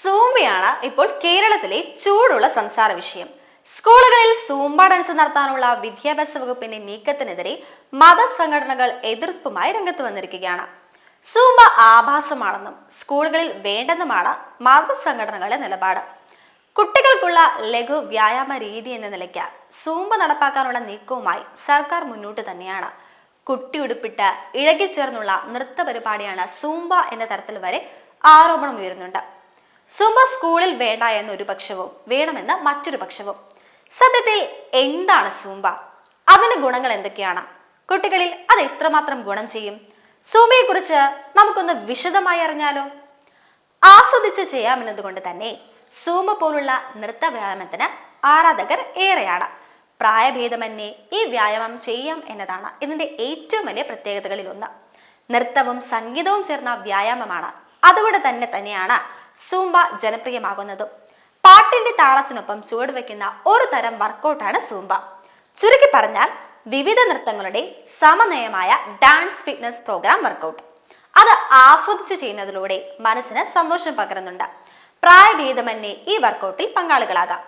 സൂംബയാണ് ഇപ്പോൾ കേരളത്തിലെ ചൂടുള്ള സംസാര വിഷയം. സ്കൂളുകളിൽ സൂംബ ഡാൻസ് നടത്താനുള്ള വിദ്യാഭ്യാസ വകുപ്പിന്റെ നീക്കത്തിനെതിരെ മതസംഘടനകൾ എതിർപ്പുമായി രംഗത്ത് വന്നിരിക്കുകയാണ്. സൂംബ ആഭാസമാണെന്നും സ്കൂളുകളിൽ വേണ്ടെന്നുമാണ് മതസംഘടനകളുടെ നിലപാട്. കുട്ടികൾക്കുള്ള ലഘു വ്യായാമ രീതി എന്ന നിലയ്ക്ക് സൂമ്പ നടപ്പാക്കാനുള്ള നീക്കവുമായി സർക്കാർ മുന്നോട്ട് തന്നെയാണ്. കുട്ടി കുട്ടിയുടുപ്പിട്ട് ഇഴകിച്ചേർന്നുള്ള നൃത്ത പരിപാടിയാണ് സൂമ്പ എന്ന തരത്തിൽ വരെ ആരോപണം ഉയരുന്നുണ്ട്. സുമ സ്കൂളിൽ വേണ്ട എന്നൊരു പക്ഷവും വേണമെന്ന് മറ്റൊരു പക്ഷവും. സത്യത്തിൽ എന്താണ് സൂമ്പ അതിന് ഗുണങ്ങൾ എന്തൊക്കെയാണ്? കുട്ടികളിൽ അത് എത്രമാത്രം ഗുണം ചെയ്യും? സൂമയെ കുറിച്ച് നമുക്കൊന്ന് വിശദമായി അറിഞ്ഞാലോ? ആസ്വദിച്ച് ചെയ്യാമെന്നതുകൊണ്ട് തന്നെ സൂമ പോലുള്ള നൃത്ത വ്യായാമത്തിന് ആരാധകർ ഏറെയാണ്. പ്രായഭേദമന്യേ ഈ വ്യായാമം ചെയ്യാം എന്നതാണ് ഇതിന്റെ ഏറ്റവും വലിയ പ്രത്യേകതകളിൽ ഒന്ന് നൃത്തവും സംഗീതവും ചേർന്ന വ്യായാമമാണ്. അതുകൊണ്ട് തന്നെ തന്നെയാണ് സൂംബ ജനപ്രിയമാകുന്നതും. പാട്ടിന്റെ താളത്തിനൊപ്പം ചുവടുവെക്കുന്ന ഒരു തരം വർക്കൗട്ടാണ് സൂംബ. ചുരുക്കി പറഞ്ഞാൽ വിവിധ നൃത്തങ്ങളുടെ സമനയമായ ഡാൻസ് ഫിറ്റ്നസ് പ്രോഗ്രാം വർക്കൗട്ട്. അത് ആസ്വദിച്ചു ചെയ്യുന്നതിലൂടെ മനസ്സിന് സന്തോഷം പകരുന്നുണ്ട്. പ്രായഭേദമന്യേ ഈ വർക്കൗട്ടിൽ പങ്കാളികളാകാം.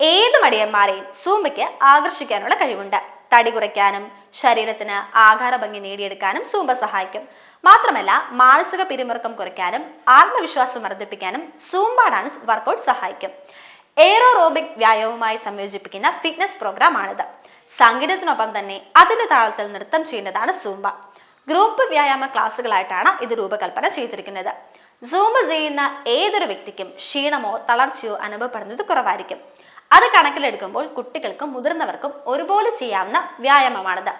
ഏത് മടിയന്മാരെയും സൂംബയ്ക്ക് ആകർഷിക്കാനുള്ള കഴിവുണ്ട്. തടി കുറയ്ക്കാനും ശരീരത്തിന് ആകാര ഭംഗി നേടിയെടുക്കാനും സൂമ്പ സഹായിക്കും. മാത്രമല്ല മാനസിക പിരിമുറുക്കം കുറയ്ക്കാനും ആത്മവിശ്വാസം വർദ്ധിപ്പിക്കാനും സൂംബ ഡാൻസ് വർക്കൗട്ട് സഹായിക്കും. എയ്റോറോബിക് വ്യായാമവുമായി സംയോജിപ്പിക്കുന്ന ഫിറ്റ്നസ് പ്രോഗ്രാം ആണിത്. സംഗീതത്തിനൊപ്പം തന്നെ അതിന്റെ താളത്തിൽ നൃത്തം ചെയ്യുന്നതാണ് സൂമ്പ ഗ്രൂപ്പ് വ്യായാമ ക്ലാസ്സുകളായിട്ടാണ് ഇത് രൂപകൽപ്പന ചെയ്തിരിക്കുന്നത്. സൂമ്പ ചെയ്യുന്ന ഏതൊരു വ്യക്തിക്കും ക്ഷീണമോ തളർച്ചയോ അനുഭവപ്പെടുന്നത് കുറവായിരിക്കും. അത് കണക്കിലെടുക്കുമ്പോൾ കുട്ടികൾക്കും മുതിർന്നവർക്കും ഒരുപോലെ ചെയ്യാവുന്ന വ്യായാമമാണിത്.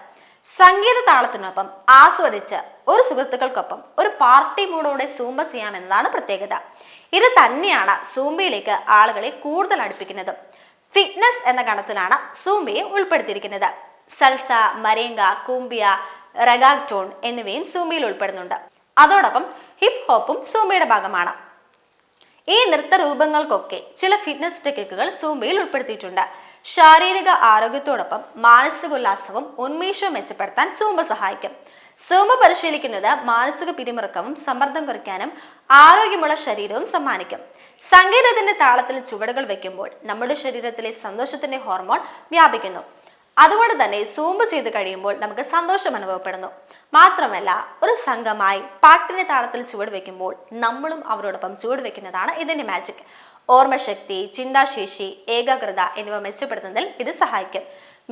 സംഗീത താളത്തിനൊപ്പം ആസ്വദിച്ച് ഒരു സുഹൃത്തുക്കൾക്കൊപ്പം ഒരു പാർട്ടി മൂഡോടെ സൂംബ ചെയ്യാമെന്നതാണ് പ്രത്യേകത. ഇത് തന്നെയാണ് സൂമ്പയിലേക്ക് ആളുകളെ കൂടുതൽ അടുപ്പിക്കുന്നതും. ഫിറ്റ്നസ് എന്ന ഗണത്തിലാണ് സൂമ്പയെ ഉൾപ്പെടുത്തിയിരിക്കുന്നത്. സൽസ മരേങ്ക കൂമ്പിയ റഗാറ്റോൺ എന്നിവയും സൂമ്പയിൽ ഉൾപ്പെടുന്നുണ്ട്. അതോടൊപ്പം ഹിപ് ഹോപ്പും സൂമ്പയുടെ ഭാഗമാണ്. ഈ നൃത്ത രൂപങ്ങൾക്കൊക്കെ ചില ഫിറ്റ്നസ് ടെക്നിക്കുകൾ സൂംബയിൽ ഉൾപ്പെടുത്തിയിട്ടുണ്ട്. ശാരീരിക ആരോഗ്യത്തോടൊപ്പം മാനസിക ഉല്ലാസവും ഉന്മേഷവും മെച്ചപ്പെടുത്താൻ സൂംബ സഹായിക്കും. സൂംബ പരിശീലിക്കുന്നത് മാനസിക പിരിമുറുക്കവും സമ്മർദ്ദം കുറയ്ക്കാനും ആരോഗ്യമുള്ള ശരീരവും സമ്മാനിക്കും. സംഗീതത്തിന്റെ താളത്തിൽ ചുവടുകൾ വയ്ക്കുമ്പോൾ നമ്മുടെ ശരീരത്തിലെ സന്തോഷത്തിന്റെ ഹോർമോൺ വ്യാപിക്കുന്നു. അതുകൊണ്ട് തന്നെ സൂമ്പ് ചെയ്ത് കഴിയുമ്പോൾ നമുക്ക് സന്തോഷം അനുഭവപ്പെടുന്നു. മാത്രമല്ല ഒരു സംഘമായി പാട്ടിന്റെ താളത്തിൽ ചുവട് വെക്കുമ്പോൾ നമ്മളും അവരോടൊപ്പം ചുവട് വെക്കുന്നതാണ് ഇതിന്റെ മാജിക് ഓർമ്മശക്തി ചിന്താശേഷി ഏകാഗ്രത എന്നിവ മെച്ചപ്പെടുത്തുന്നതിൽ ഇത് സഹായിക്കും.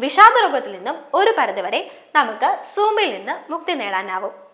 വിഷാദരോഗത്തിൽ നിന്നും ഒരു പരിധിവരെ നമുക്ക് സൂമ്പിൽ നിന്ന് മുക്തി നേടാനാവും.